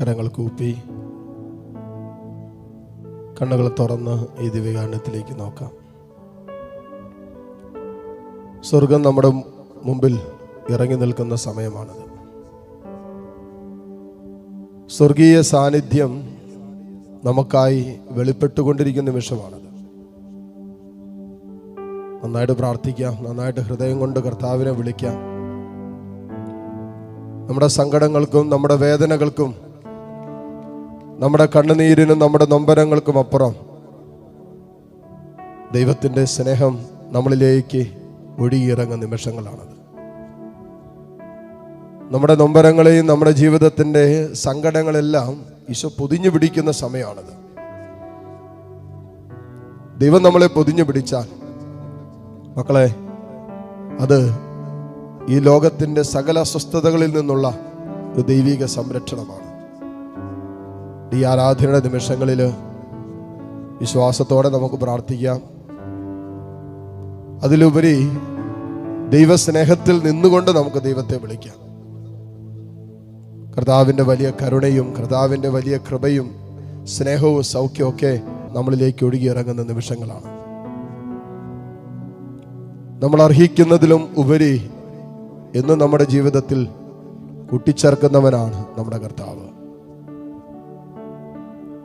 കരങ്ങൾ കൂപ്പി കണ്ണുകൾ തുറന്ന് ഈ ദിവ്യകാരണത്തിലേക്ക് നോക്കാം. സ്വർഗം നമ്മുടെ മുമ്പിൽ ഇറങ്ങി നിൽക്കുന്ന സമയമാണത്. സ്വർഗീയ സാന്നിധ്യം നമുക്കായി വെളിപ്പെട്ടുകൊണ്ടിരിക്കുന്ന നിമിഷമാണത്. നന്നായിട്ട് പ്രാർത്ഥിക്കാം നന്നായിട്ട് ഹൃദയം കൊണ്ട് കർത്താവിനെ വിളിക്കാം. നമ്മുടെ സങ്കടങ്ങൾക്കും നമ്മുടെ വേദനകൾക്കും നമ്മുടെ കണ്ണുനീരിനും നമ്മുടെ നൊമ്പരങ്ങൾക്കും അപ്പുറം ദൈവത്തിന്റെ സ്നേഹം നമ്മളിലേക്ക് ഒഴുകിയിറങ്ങുന്ന നിമിഷങ്ങളാണത്. നമ്മുടെ നൊമ്പരങ്ങളെയും നമ്മുടെ ജീവിതത്തിന്റെ സങ്കടങ്ങളെല്ലാം ഈശോ പൊതിഞ്ഞു പിടിക്കുന്ന സമയമാണത്. ദൈവം നമ്മളെ പൊതിഞ്ഞു പിടിച്ചാൽ മക്കളെ അത് ഈ ലോകത്തിന്റെ സകല അസ്വസ്ഥതകളിൽ നിന്നുള്ള ഒരു ദൈവിക സംരക്ഷണമാണ്. ഈ ആരാധനയുടെ നിമിഷങ്ങളിൽ വിശ്വാസത്തോടെ നമുക്ക് പ്രാർത്ഥിക്കാം. അതിലുപരി ദൈവസ്നേഹത്തിൽ നിന്നുകൊണ്ട് നമുക്ക് ദൈവത്തെ വിളിക്കാം. കർത്താവിന്റെ വലിയ കരുണയും കർത്താവിന്റെ വലിയ കൃപയും സ്നേഹവും സൗഖ്യവും ഒക്കെ നമ്മളിലേക്ക് ഒഴുകിയിറങ്ങുന്ന നിമിഷങ്ങളാണ്. നമ്മൾ അർഹിക്കുന്നതിലും ഉപരി എന്നും നമ്മുടെ ജീവിതത്തിൽ കൂട്ടിച്ചേർക്കുന്നവനാണ് നമ്മുടെ കർത്താവ്.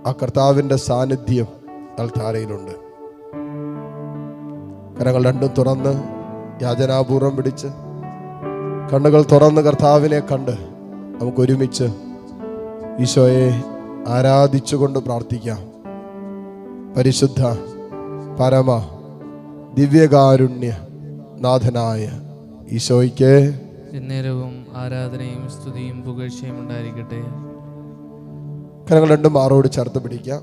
ആ കർത്താവിന്റെ സാന്നിധ്യം അൽത്താരയിലുണ്ട് കരങ്ങൾ രണ്ടും തുറന്ന് യാചനാപൂർവം പിടിച്ച് കണ്ണുകൾ തുറന്ന് കർത്താവിനെ കണ്ട് നമുക്ക് ഒരുമിച്ച് ഈശോയെ ആരാധിച്ചുകൊണ്ട് പ്രാർത്ഥിക്കാം. പരിശുദ്ധ പരമ ദിവ്യകാരുണ്യ നാഥനായ ഈശോയ്ക്ക് എന്നേരവും ആരാധനയും സ്തുതിയും പുകഴ്ചയും ഉണ്ടായിരിക്കട്ടെ. കരങ്ങൾ രണ്ടും മാറോട് ചേർത്ത് പിടിക്കാം.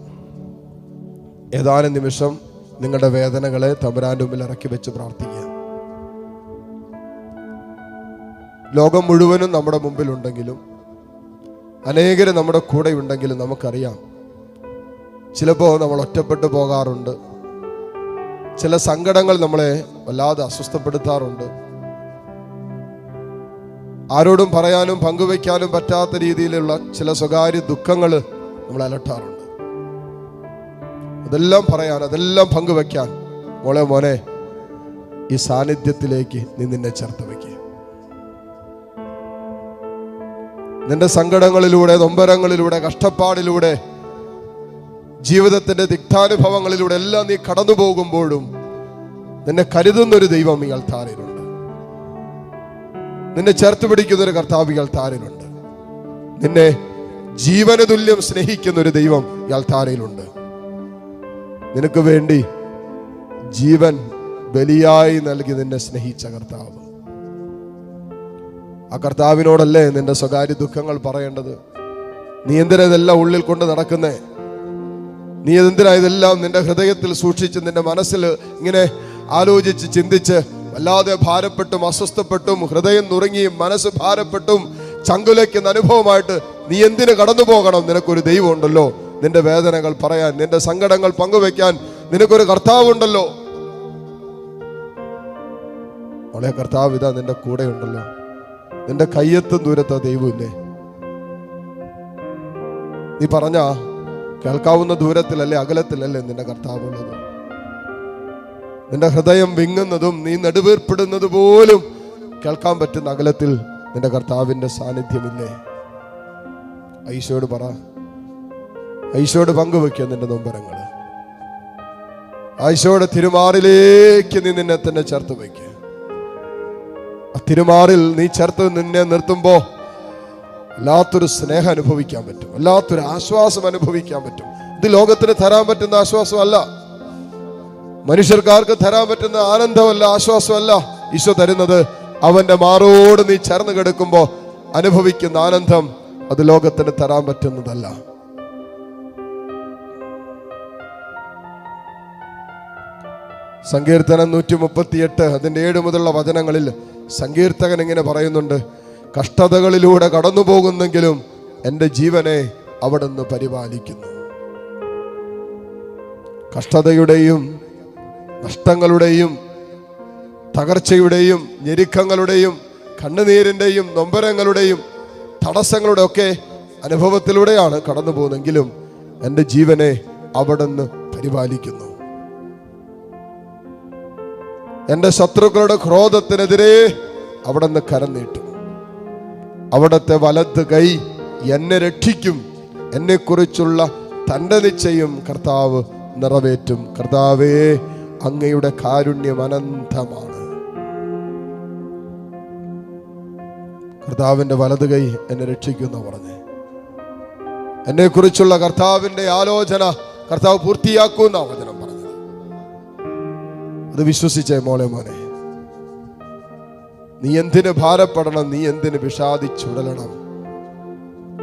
ഏതാനും നിമിഷം നിങ്ങളുടെ വേദനകളെ തമ്പുരാന്റെ മുമ്പിൽ ഇറക്കി വെച്ച് പ്രാർത്ഥിക്കുക ലോകം മുഴുവനും നമ്മുടെ മുമ്പിലുണ്ടെങ്കിലും അനേകരും നമ്മുടെ കൂടെ ഉണ്ടെങ്കിലും നമുക്കറിയാം ചിലപ്പോൾ നമ്മൾ ഒറ്റപ്പെട്ടു പോകാറുണ്ട്. ചില സങ്കടങ്ങൾ നമ്മളെ വല്ലാതെ അസ്വസ്ഥപ്പെടുത്താറുണ്ട്. ആരോടും പറയാനും പങ്കുവയ്ക്കാനും പറ്റാത്ത രീതിയിലുള്ള ചില സ്വകാര്യ ദുഃഖങ്ങൾ നമ്മൾ അലട്ടാറുണ്ട്. അതെല്ലാം പറയാൻ അതെല്ലാം പങ്കുവെക്കാൻ. മോളെ മോനെ ഈ സാന്നിധ്യത്തിലേക്ക് നീ നിന്നെ ചേർത്ത് വയ്ക്കുക നിന്റെ സങ്കടങ്ങളിലൂടെ നൊമ്പരങ്ങളിലൂടെ കഷ്ടപ്പാടിലൂടെ ജീവിതത്തിന്റെ ദിഗ്ധാനുഭവങ്ങളിലൂടെ എല്ലാം നീ കടന്നു പോകുമ്പോഴും നിന്നെ കരുതുന്നൊരു ദൈവം ഈ അൾത്താരയിലുണ്ട് നിന്നെ ചേർത്ത് പിടിക്കുന്ന ഒരു കർത്താവ് ഈ അൾത്താരയിലുണ്ട് നിന്നെ ജീവന തുല്യം സ്നേഹിക്കുന്ന ഒരു ദൈവം യാൽത്താരയിലുണ്ട് നിനക്ക് വേണ്ടി ജീവൻ ബലിയായി നൽകി നിന്നെ സ്നേഹിച്ച കർത്താവ്. ആ കർത്താവിനോടല്ലേ നിന്റെ സ്വകാര്യ ദുഃഖങ്ങൾ പറയേണ്ടത്? നീ എന്തിനാ ഇതെല്ലാം ഉള്ളിൽ കൊണ്ട് നടക്കുന്നേ? നീ എന്തിനാ ഇതെല്ലാം നിന്റെ ഹൃദയത്തിൽ സൂക്ഷിച്ച് നിന്റെ മനസ്സിൽ ഇങ്ങനെ ആലോചിച്ച് ചിന്തിച്ച് വല്ലാതെ ഭാരപ്പെട്ടും അസ്വസ്ഥപ്പെട്ടും ഹൃദയം നുറുങ്ങിയും മനസ്സ് ഭാരപ്പെട്ടും ചങ്കുലയ്ക്കുന്ന അനുഭവമായിട്ട് നീ എന്തിനു കടന്നു പോകണം? നിനക്കൊരു ദൈവം ഉണ്ടല്ലോ നിന്റെ വേദനകൾ പറയാൻ നിന്റെ സങ്കടങ്ങൾ പങ്കുവെക്കാൻ നിനക്കൊരു കർത്താവുണ്ടല്ലോ. മോളെ കർത്താവ് ഇതാ നിന്റെ കൂടെ ഉണ്ടല്ലോ നിന്റെ കയ്യെത്തും ദൂരത്താ ദൈവമില്ലേ നീ പറഞ്ഞ കേൾക്കാവുന്ന ദൂരത്തിലല്ലേ അകലത്തിലല്ലേ നിന്റെ കർത്താവുള്ളത്? നിന്റെ ഹൃദയം വിങ്ങുന്നതും നീ നെടുവേർപ്പെടുന്നത് പോലും കേൾക്കാൻ പറ്റുന്ന അകലത്തിൽ നിന്റെ കർത്താവിന്റെ സാന്നിധ്യമില്ലേ? ഐശോട് പറ. ഐശോട് പങ്കുവെക്കുക നിന്റെ നൊമ്പരങ്ങൾ ഐശോയുടെ തിരുമാറിലേക്ക് നീ നിന്നെ തന്നെ ചേർത്ത് വയ്ക്കുക ആ തിരുമാറിൽ നീ ചേർത്ത് നിന്നെ നിർത്തുമ്പോ വല്ലാത്തൊരു സ്നേഹം അനുഭവിക്കാൻ പറ്റും. വല്ലാത്തൊരു ആശ്വാസം അനുഭവിക്കാൻ പറ്റും. ഇത് ലോകത്തിന് തരാൻ പറ്റുന്ന ആശ്വാസമല്ല. മനുഷ്യർക്കാർക്ക് തരാൻ പറ്റുന്ന ആനന്ദമല്ല ആശ്വാസമല്ല. ഈശോ തരുന്നത് അവന്റെ മാറോട് നീ ചേർന്ന് കിടക്കുമ്പോൾ അനുഭവിക്കുന്ന ആനന്ദം അത് ലോകത്തിന് തരാൻ പറ്റുന്നതല്ല. സങ്കീർത്തനം നൂറ്റി മുപ്പത്തിയെട്ട് അതിന്റെ ഏഴ് മുതലുള്ള വചനങ്ങളിൽ സങ്കീർത്തകൻ ഇങ്ങനെ പറയുന്നുണ്ട് കഷ്ടതകളിലൂടെ കടന്നു പോകുന്നെങ്കിലും എന്റെ ജീവനെ അവിടുന്ന് പരിപാലിക്കുന്നു. കഷ്ടതയുടെയും നഷ്ടങ്ങളുടെയും തകർച്ചയുടെയും ഞെരുക്കങ്ങളുടെയും കണ്ണുനീരിന്റെയും നൊമ്പരങ്ങളുടെയും തടസ്സങ്ങളുടെ ഒക്കെ അനുഭവത്തിലൂടെയാണ് കടന്നു പോകുന്നെങ്കിലും എന്റെ ജീവനെ അവിടുന്ന് പരിപാലിക്കുന്നു. എന്റെ ശത്രുക്കളുടെ ക്രോധത്തിനെതിരെ അവിടുന്ന് കരം നീട്ടും. അവിടുത്തെ വലത്ത് കൈ എന്നെ രക്ഷിക്കും. എന്നെക്കുറിച്ചുള്ള തന്റെ നിശ്ചയം കർത്താവ് നിറവേറ്റും. കർത്താവേ അങ്ങയുടെ കാരുണ്യം അനന്തമാണ്. കർത്താവിന്റെ വലത് കൈ എന്നെ രക്ഷിക്കുന്ന പറഞ്ഞേ. എന്നെക്കുറിച്ചുള്ള കർത്താവിന്റെ ആലോചന കർത്താവ് പൂർത്തിയാക്കുന്ന വചനം പറഞ്ഞത്. അത് വിശ്വസിച്ചേ മോളെ മോനെ. നീ എന്തിന് ഭാരപ്പെടണം? നീ എന്തിന് വിഷാദിച്ചുടലണം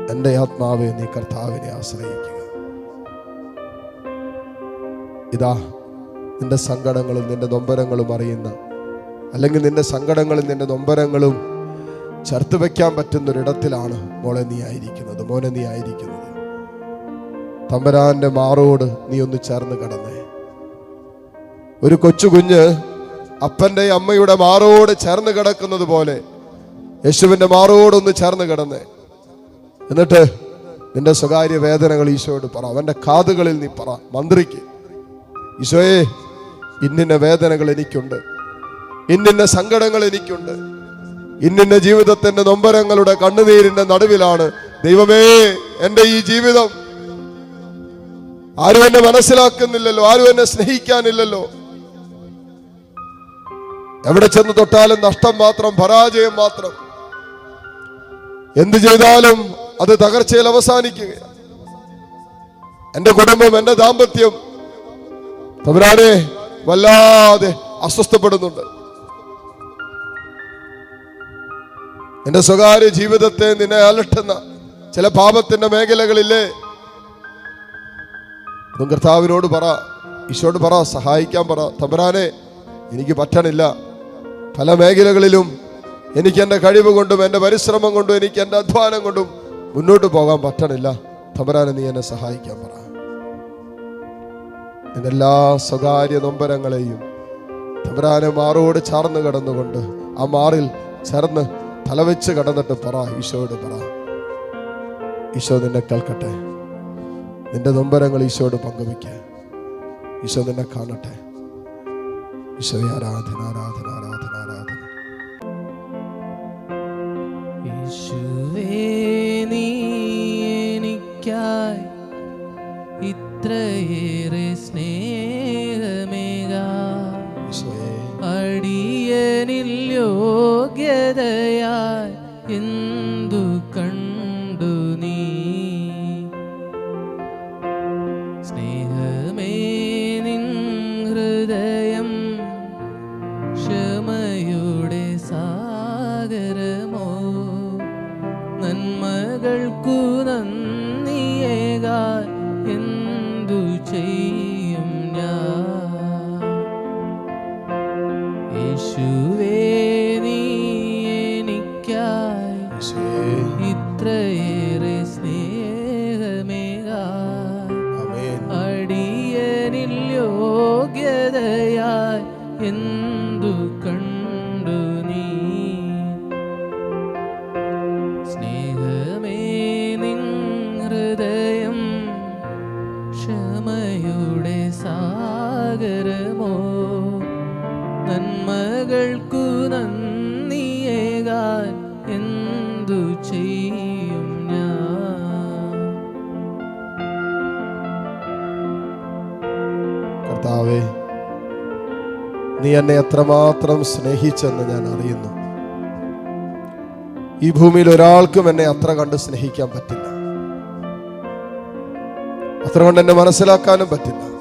എന്റെ ആത്മാവെ നീ കർത്താവിനെ ആശ്രയിക്കുക. ഇതാ നിന്റെ സങ്കടങ്ങളും നിന്റെ നൊമ്പരങ്ങളും അറിയുന്ന അല്ലെങ്കിൽ നിന്റെ സങ്കടങ്ങളും നിന്റെ നൊമ്പരങ്ങളും ചേർത്ത് വെക്കാൻ പറ്റുന്നൊരിടത്തിലാണ് മോളെ നീ ആയിരിക്കുന്നത് മോനെ നീ ആയിരിക്കുന്നത്. തമ്പരാന്റെ മാറോട് നീ ഒന്ന് ചേർന്ന് കിടന്നേ. ഒരു കൊച്ചു കുഞ്ഞ് അപ്പന്റെ അമ്മയുടെ മാറോട് ചേർന്ന് കിടക്കുന്നത് പോലെ യേശുവിന്റെ മാറോടൊന്ന് ചേർന്ന് കിടന്നേ. എന്നിട്ട് നിന്റെ സ്വകാര്യ വേദനകൾ ഈശോയോട് പറ അവന്റെ കാതുകളിൽ നീ പറ മന്ത്രിക്ക്. ഈശോയെ ഇന്നിന്ന വേദനകൾ എനിക്കുണ്ട് ഇന്നിന്ന സങ്കടങ്ങൾ എനിക്കുണ്ട്. ഇന്നിന്ന ജീവിതത്തിന്റെ നൊമ്പരങ്ങളുടെ കണ്ണുനീരിന്റെ നടുവിലാണ്. ദൈവമേ എന്റെ ഈ ജീവിതം. ആരും എന്നെ മനസ്സിലാക്കുന്നില്ലല്ലോ ആരും എന്നെ സ്നേഹിക്കാനില്ലല്ലോ. എവിടെ ചെന്ന് തൊട്ടാലും നഷ്ടം മാത്രം പരാജയം മാത്രം. എന്ത് ചെയ്താലും അത് തകർച്ചയിൽ അവസാനിക്കുക എന്റെ കുടുംബം എന്റെ ദാമ്പത്യം. തമരാനെ വല്ലാതെ അസ്വസ്ഥപ്പെടുന്നുണ്ട്. എന്റെ സ്വകാര്യ ജീവിതത്തെ നിന്നെ അലട്ടുന്ന ചില പാപത്തിന്റെ മേഖലകളില്ലേ അതും കർത്താവിനോട് പറ ഈശോട് പറ സഹായിക്കാൻ പറ. തമ്പരാനെ എനിക്ക് പറ്റണില്ല. പല മേഖലകളിലും എനിക്ക് എന്റെ കഴിവ് കൊണ്ടും എന്റെ പരിശ്രമം കൊണ്ടും എനിക്ക് എന്റെ അധ്വാനം കൊണ്ടും മുന്നോട്ട് പോകാൻ പറ്റണില്ല. തമ്പരാനെ നീ എന്നെ സഹായിക്കാൻ പറ. എന്റെ എല്ലാ സ്വകാര്യ നൊമ്പരങ്ങളെയും തമ്പരാനെ മാറോട് ചാർന്ന് കിടന്നുകൊണ്ട് ആ മാറിൽ ചേർന്ന് തലവെച്ച് കടന്നിട്ട് പറ ഈശോയോട് പറ. ഈശോ നിന്നെ കേൾക്കട്ടെ. നിന്റെ നൊമ്പരങ്ങൾ ഈശോയോട് പങ്കുവയ്ക്ക. ഈശോ നിന്നെ കാണട്ടെ. ഈശോയെ ആരാധന ആരാധന ആരാധന ആരാധന. ഇത്രയേറെ യോഗ്യതയായി എന്തു യോഗ്യതയായി എന്നെ എത്രമാത്രം സ്നേഹിച്ചെന്ന് ഞാൻ അറിയുന്നു. ഈ ഭൂമിയിൽ ഒരാൾക്കും എന്നെ അത്ര കണ്ട് സ്നേഹിക്കാൻ പറ്റില്ല. അത്ര കൊണ്ട് എന്നെ മനസ്സിലാക്കാനും പറ്റില്ല.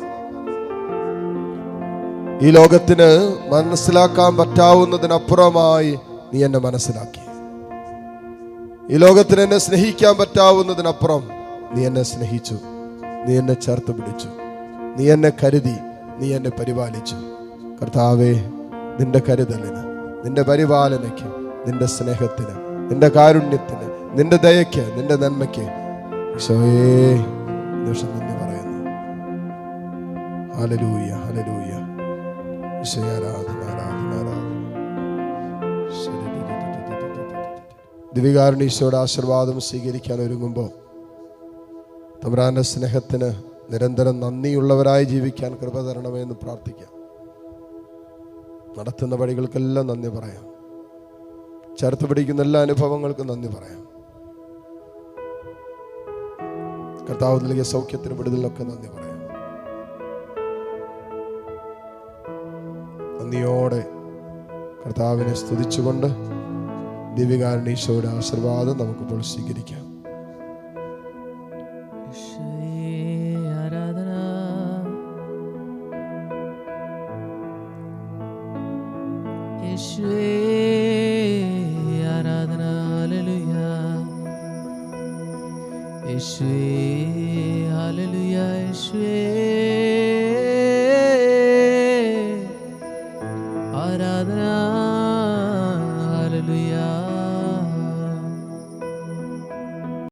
ഈ ലോകത്തിന് മനസ്സിലാക്കാൻ പറ്റാവുന്നതിനപ്പുറമായി നീ എന്നെ മനസ്സിലാക്കി. ഈ ലോകത്തിന് എന്നെ സ്നേഹിക്കാൻ പറ്റാവുന്നതിനപ്പുറം നീ എന്നെ സ്നേഹിച്ചു. നീ എന്നെ ചേർത്ത് പിടിച്ചു. നീ എന്നെ കരുതി. നീ എന്നെ പരിപാലിച്ചു. കർത്താവേ നിന്റെ കരുതലിന് നിന്റെ പരിപാലനയ്ക്ക് നിന്റെ സ്നേഹത്തിന് നിന്റെ കാരുണ്യത്തിന് നിന്റെ ദയയ്ക്ക് നിന്റെ നന്മയ്ക്ക് ഈശോയേ നിമിഷം നന്ദി പറയുന്നു. ഹലലൂയ ഹലലൂയ ആരാധന ആരാധന ആരാധന. ദിവികാരുണ്യ ഈശോയുടെ ആശീർവാദം സ്വീകരിക്കാൻ ഒരുങ്ങുമ്പോൾ തമ്പുരാന്റെ സ്നേഹത്തിന് നിരന്തരം നന്ദിയുള്ളവരായി ജീവിക്കാൻ കൃപ തരണമേ എന്ന് പ്രാർത്ഥിക്കാം. നടത്തുന്ന വഴികൾക്കെല്ലാം നന്ദി പറയാം. ചേർത്ത് പിടിക്കുന്ന എല്ലാ അനുഭവങ്ങൾക്കും നന്ദി പറയാം. കർത്താവ് നൽകിയ സൗഖ്യത്തിന് വിടുതലിനൊക്കെ നന്ദി പറയാം. നന്ദിയോടെ കർത്താവിനെ സ്തുതിച്ചുകൊണ്ട് ദിവ്യകാരണീശോയുടെ ആശീർവാദം നമുക്കിപ്പോൾ സ്വീകരിക്കാം. ആരാധന ഹല്ലേലൂയ. യേശുവേ ഹല്ലേലൂയ യേശുവേ.